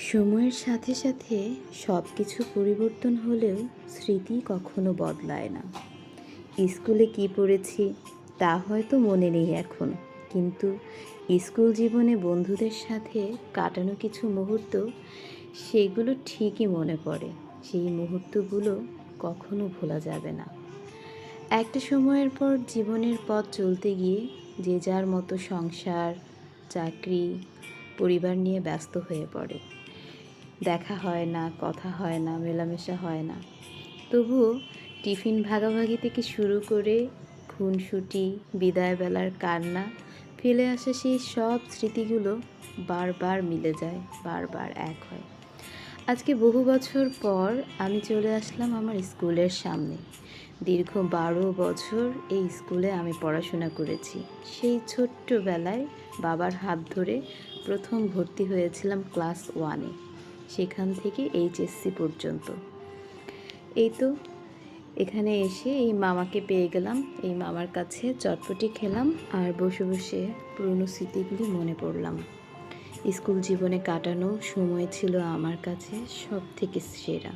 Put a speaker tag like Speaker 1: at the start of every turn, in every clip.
Speaker 1: সময়ের সাথে সাথে সব কিছু পরিবর্তন হলেও স্মৃতি কখনো বদলায় না। স্কুলে কি পড়েছি তা হয়তো মনে নেই এখন, কিন্তু স্কুল জীবনে বন্ধুদের সাথে কাটানো কিছু মুহূর্ত, সেগুলো ঠিকই মনে পড়ে। সেই মুহূর্তগুলো কখনো ভোলা যাবে না। একটা সময়ের পর জীবনের পথ চলতে গিয়ে যে যার মতো সংসার, চাকরি, পরিবার নিয়ে ব্যস্ত হয়ে পড়ে। দেখা হয় না, কথা হয় না, মেলামেশা হয় না। তবুও টিফিন ভাগাভাগি থেকে শুরু করে খুনসুটি, বিদায়বেলার কান্না, ফেলে আসা সেই সব স্মৃতিগুলো বারবার মিলে যায়, বারবার এক হয়। আজকে বহু বছর পর আমি চলে আসলাম আমার স্কুলের সামনে। দীর্ঘ বারো বছর এই স্কুলে আমি পড়াশোনা করেছি। সেই ছোট্টবেলায় বাবার হাত ধরে প্রথম ভর্তি হয়েছিলাম ক্লাস ওয়ানে। সেখান থেকে এইচএসসি পর্যন্ত। এই তো, এখানে এসে এই মামাকে পেয়ে গেলাম। এই মামার কাছে চটপটি খেলাম আর বসে বসে পুরনো স্মৃতিগুলি মনে পড়লাম। স্কুল জীবনে কাটানো সময় ছিল আমার কাছে সব থেকে সেরা।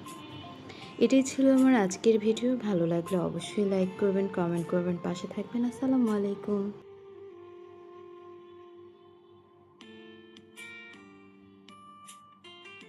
Speaker 1: এটাই ছিল আমার আজকের ভিডিও। ভালো লাগলে অবশ্যই লাইক করবেন, কমেন্ট করবেন, পাশে থাকবেন। আসসালামু আলাইকুম।